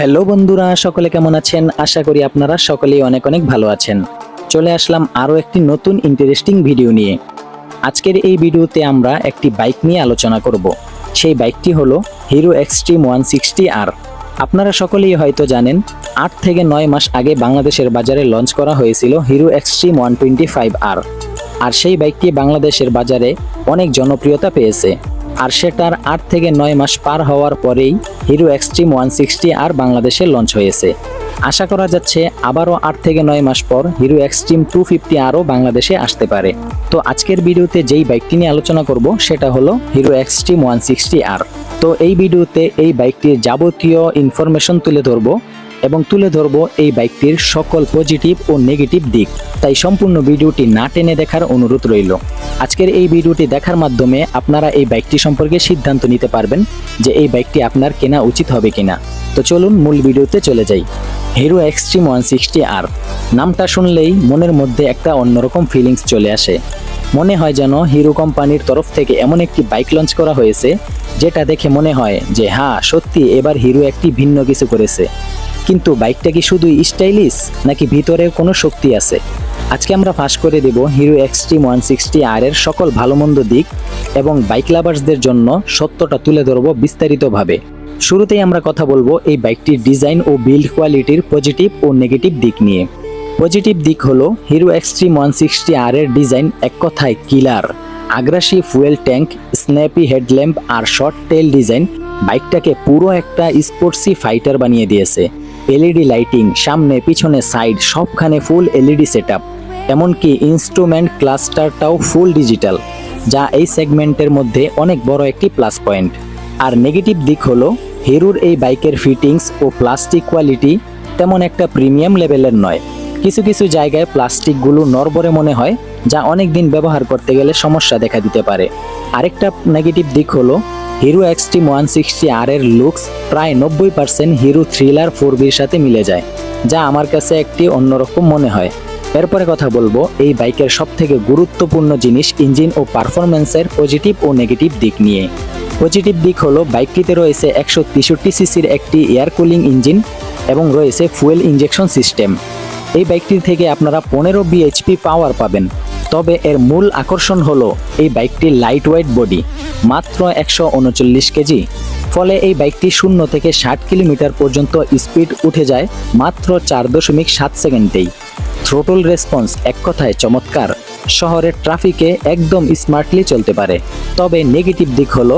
Hello বন্ধুরা, সকলে কেমন আছেন? আশা করি আপনারা সকলেই অনেক অনেক ভালো আছেন। চলে আসলাম আরও একটি নতুন ইন্টারেস্টিং ভিডিও নিয়ে। আজকের এই ভিডিওতে আমরা একটি বাইক নিয়ে আলোচনা করব। সেই বাইকটি হলো Hero Xtreme one sixty R আপনারা সকলেই হয়তো জানেন, আট থেকে নয় মাস আগে বাংলাদেশের বাজারে লঞ্চ করা হয়েছিল Hero Xtreme one twenty five R আর সেই বাইকটি বাংলাদেশের বাজারে অনেক জনপ্রিয়তা পেয়েছে। আর সেটার আট থেকে নয় মাস পার হওয়ার পরেই Hero Xtreme one sixty R বাংলাদেশে লঞ্চ হয়েছে। আশা করা যাচ্ছে আবারও আট থেকে নয় মাস পর হিরো এক্সট্রিম টু ফিফটি আরও বাংলাদেশে আসতে পারে। তো আজকের ভিডিওতে যেই বাইকটি নিয়ে আলোচনা করব, সেটা হলো Hero Xtreme one sixty R. তো এই ভিডিওতে এই বাইকটির যাবতীয় ইনফরমেশন তুলে ধরবো। এবং তুলে ধরবো এই বাইকটির সকল পজিটিভ ও নেগেটিভ দিক। তাই সম্পূর্ণ ভিডিওটি না টেনে দেখার অনুরোধ রইল। আজকের এই ভিডিওটি দেখার মাধ্যমে আপনারা এই বাইকটি সম্পর্কে সিদ্ধান্ত নিতে পারবেন যে এই বাইকটি আপনার কেনা উচিত হবে কিনা। তো চলুন মূল ভিডিওতে চলে যাই। Hero Xtreme one sixty R নামটা শুনলেই মনের মধ্যে একটা অন্যরকম ফিলিংস চলে আসে। মনে হয় যেন হিরো কোম্পানির তরফ থেকে এমন একটি বাইক লঞ্চ করা হয়েছে, যেটা দেখে মনে হয় যে হ্যাঁ সত্যি এবার হিরো একটি ভিন্ন কিছু করেছে। কিন্তু বাইকটা কি শুধু স্টাইলিশ, নাকি ভিতরে কোনো শক্তি আছে? আজকে আমরা ফাঁস করে দেব Hero Xtreme one sixty R এর সকল ভালো মন্দ দিক এবং বাইক লাভার্সদের জন্য সত্যটা তুলে ধরবো বিস্তারিতভাবে। শুরুতেই আমরা কথা বলব এই বাইকটির ডিজাইন ও বিল্ড কোয়ালিটির পজিটিভ ও নেগেটিভ দিক নিয়ে। পজিটিভ দিক হলো Hero Xtreme one sixty R এর ডিজাইন এক কথায় কিলার, আগ্রাসী ফুয়েল ট্যাঙ্ক, স্ন্যাপি হেডল্যাম্প আর শর্ট টেল ডিজাইন বাইকটাকে পুরো একটা স্পোর্টসি ফাইটার বানিয়ে দিয়েছে। এলইডি লাইটিং, সামনে, পিছনে, সাইড, সবখানে ফুল এলইডি সেটআপ। এমনকি ইনস্ট্রুমেন্ট ক্লাস্টারটাও ফুল ডিজিটাল, যা এই সেগমেন্টের মধ্যে অনেক বড় একটি প্লাস পয়েন্ট। আর নেগেটিভ দিক হলো, হিরোর এই বাইকের ফিটিংস ও প্লাস্টিক কোয়ালিটি তেমন একটা প্রিমিয়াম লেভেলের নয়। কিছু কিছু জায়গায় প্লাস্টিকগুলো নরবরে মনে হয়, যা অনেক দিন ব্যবহার করতে গেলে সমস্যা দেখা দিতে পারে। আরেকটা নেগেটিভ দিক হলো Hero Xtreme one sixty R এর লুকস প্রায় নব্বই পার্সেন্ট হিরো থ্রিলার ফোর বির সাথে মিলে যায়, যা আমার কাছে একটি অন্যরকম মনে হয়। এরপরে কথা বলব, এই বাইকের সব থেকে গুরুত্বপূর্ণ জিনিস ইঞ্জিন ও পারফরমেন্সের পজিটিভ ও নেগেটিভ দিক নিয়ে। পজিটিভ দিক হলো, বাইকটিতে রয়েছে একশো তেষট্টি সিসির একটি এয়ার কুলিং ইঞ্জিন এবং রয়েছে ফুয়েল ইঞ্জেকশন সিস্টেম এই বাইকটি থেকে আপনারা পনেরো বিএইচপি পাওয়ার পাবেন। তবে এর মূল আকর্ষণ হলো এই বাইকটির লাইট ওয়েট বডি মাত্র একশো উনচল্লিশ কেজি। ফলে এই বাইকটি শূন্য থেকে ষাট কিলোমিটার পর্যন্ত স্পিড উঠে যায় মাত্র চার দশমিক সাত সেকেন্ডেই। থ্রোটল রেসপন্স এক কথায় চমৎকার। শহরের ট্রাফিকে একদম স্মার্টলি চলতে পারে। তবে নেগেটিভ দিক হলো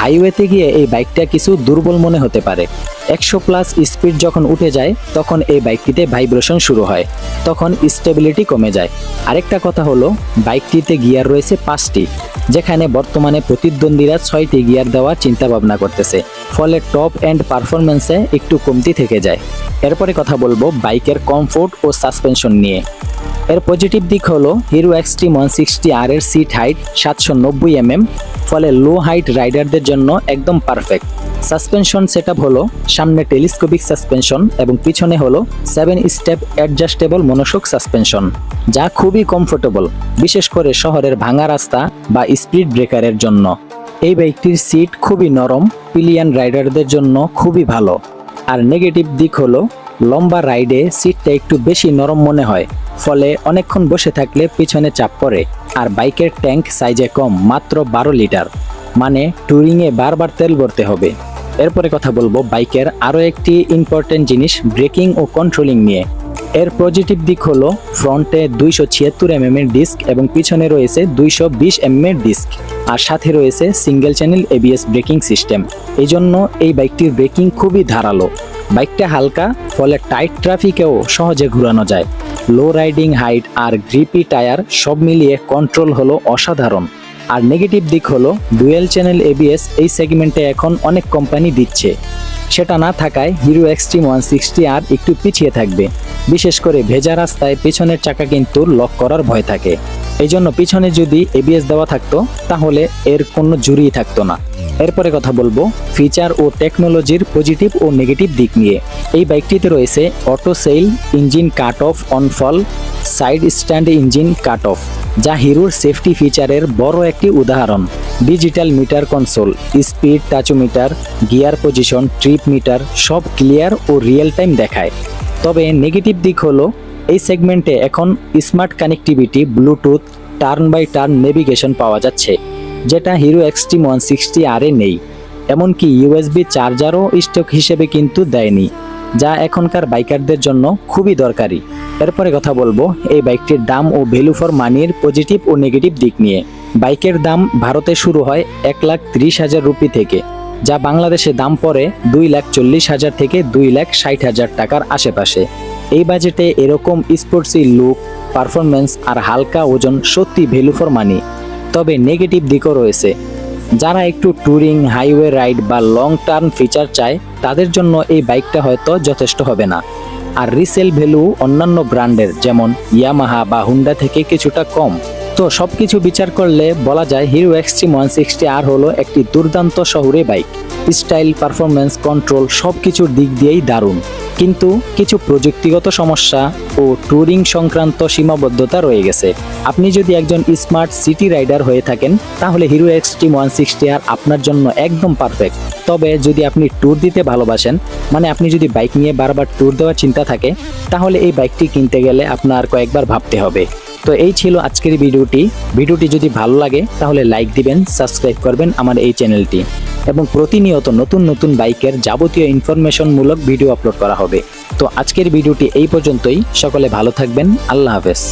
হাইওয়েতে গিয়ে এই বাইকটা কিছু দুর্বল মনে হতে পারে। একশো প্লাস স্পিড যখন উঠে যায়, তখন এই বাইকটিতে ভাইব্রেশন শুরু হয়। তখন স্টেবিলিটি কমে যায়। আরেকটা কথা হলো বাইকটিতে গিয়ার রয়েছে পাঁচটি, যেখানে বর্তমানে প্রতিদ্বন্দ্বীরা ছয়টি গিয়ার দেওয়ার চিন্তা ভাবনা করতেছে। ফলে টপ এন্ড পারফরমেন্সে একটু কমতি থেকে যায়। এরপরে কথা বলব বাইকের কমফোর্ট ও সাসপেনশন নিয়ে। এর পজিটিভ দিক হলো Hero Xtreme one sixty R এর সিট হাইট সাতশো নব্বই এমএম ফলে লো হাইট রাইডারদের জন্য একদম পারফেক্ট সাসপেনশন সেট হলো সামনে টেলিস্কোপিক সাসপেনশন এবং পিছনে হলো seven step adjustable monoshock suspension যা খুবই কমফোর্টেবল বিশেষ করে শহরের ভাঙা রাস্তা বা স্পিড ব্রেকারের জন্য। এই বাইকটির সিট খুবই নরম পিলিয়ান রাইডারদের জন্য খুবই ভালো। আর নেগেটিভ দিক হলো লম্বা রাইডে সিটটা একটু বেশি নরম মনে হয়, ফলে অনেকক্ষণ বসে থাকলে পিছনে চাপ পড়ে, আর বাইকের ট্যাঙ্ক সাইজে কম, মাত্র বারো লিটার। মানে ট্যুরিংয়ে বারবার তেল ভরতে হবে। এরপরে কথা বলব বাইকের আরও একটি ইম্পর্টেন্ট জিনিস, ব্রেকিং ও কন্ট্রোলিং নিয়ে। এর পজিটিভ দিক হলো, ফ্রন্টে দুইশো ছিয়াত্তর এমএম এর ডিস্ক এবং পিছনে রয়েছে দুইশো বিশ এমএম এর ডিস্ক, আর সাথে রয়েছে single channel ABS braking system. এই জন্য এই বাইকটির ব্রেকিং খুবই ধারালো। বাইকটা হালকা, ফলে টাইট ট্রাফিকেও সহজে ঘুরানো যায়। লো রাইডিং হাইট আর গ্রিপি টায়ার সব মিলিয়ে কন্ট্রোল হলো অসাধারণ। আর নেগেটিভ দিক হলো ডুয়েল চ্যানেল এবিএস এই সেগমেন্টে এখন অনেক কোম্পানি দিচ্ছে। সেটা না থাকায় Hero Xtreme one sixty R একটু পিছিয়ে থাকবে। বিশেষ করে ভেজা রাস্তায় পেছনের চাকা কিন্তু লক করার ভয় থাকে। এই জন্য পিছনে যদি এবিএস দেওয়া থাকতো, তাহলে এর কোনো জুড়িই থাকতো না। এরপরে কথা বলব ফিচার ও টেকনোলজির পজিটিভ ও নেগেটিভ দিক নিয়ে। এই বাইকটিতে রয়েছে auto sail engine cut off, on fall, side stand engine cut off, যা হিরোর সেফটি ফিচারের বড় একটি উদাহরণ। Digital meter console, speed tachometer, gear position, trip meter, সব ক্লিয়ার ও রিয়েল টাইম দেখায়। তবে নেগেটিভ দিক হলো এই সেগমেন্টে এখন smart connectivity bluetooth turn by turn navigation পাওয়া যাচ্ছে, যেটা হিরো এক্সট্রিম ওয়ান সিক্সটি আরে নেই। এমনকি ইউএসবি চার্জারও স্টক হিসেবে কিন্তু দেয়নি, যা এখনকার বাইকারদের জন্য খুবই দরকারি। এরপরে কথা বলব এই বাইকটির দাম ও ভ্যালু ফর মানির পজিটিভ ও নেগেটিভ দিক নিয়ে। বাইকের দাম ভারতে শুরু হয় এক লাখ ত্রিশ হাজার রুপি থেকে, যা বাংলাদেশে দাম পড়ে দুই লাখ চল্লিশ হাজার থেকে দুই লাখ ষাট হাজার টাকার আশেপাশে। এই বাজেটে এরকম স্পোর্টসি লুক পারফরমেন্স আর হালকা ওজন সত্যি ভ্যালু ফর মানি তবে নেগেটিভ দিকও রয়েছে। যারা একটু ট্যুরিং হাইওয়ে রাইড বা লং টার্ম ফিচার চায়, তাদের জন্য এই বাইকটা হয়তো যথেষ্ট হবে না। আর রিসেল ভ্যালু অন্যান্য ব্র্যান্ডের, যেমন ইয়ামাহা বা হুন্ডা থেকে কিছুটা কম। তো সব কিছু বিচার করলে বলা যায় Hero Xtreme one sixty R হলো একটি দুর্দান্ত শহুরে বাইক স্টাইল পারফরমেন্স কন্ট্রোল সব কিছুর দিক দিয়েই দারুণ। কিন্তু কিছু প্রযুক্তিগত সমস্যা ও ট্যুরিং সংক্রান্ত সীমাবদ্ধতা রয়ে গেছে। আপনি যদি একজন স্মার্ট সিটি রাইডার হয়ে থাকেন, তাহলে Hero X Xtreme one sixty R আপনার জন্য একদম পারফেক্ট। তবে যদি আপনি ট্যুর দিতে ভালোবাসেন মানে আপনি যদি বাইক নিয়ে বারবার ট্যুর দেওয়ার চিন্তা থাকে, তাহলে এই বাইকটি কিনতে গেলে আপনার কয়েকবার ভাবতে হবে। তো এই ছিল আজকের ভিডিওটি। ভিডিওটি যদি ভালো লাগে, তাহলে লাইক দিবেন, সাবস্ক্রাইব করবেন আমার এই চ্যানেলটি। এবং প্রতিনিয়ত নতুন নতুন বাইকের যাবতীয় ইনফরমেশনমূলক ভিডিও আপলোড করা হবে। তো আজকের ভিডিওটি এই পর্যন্তই। সকলে ভালো থাকবেন। আল্লাহ হাফেজ।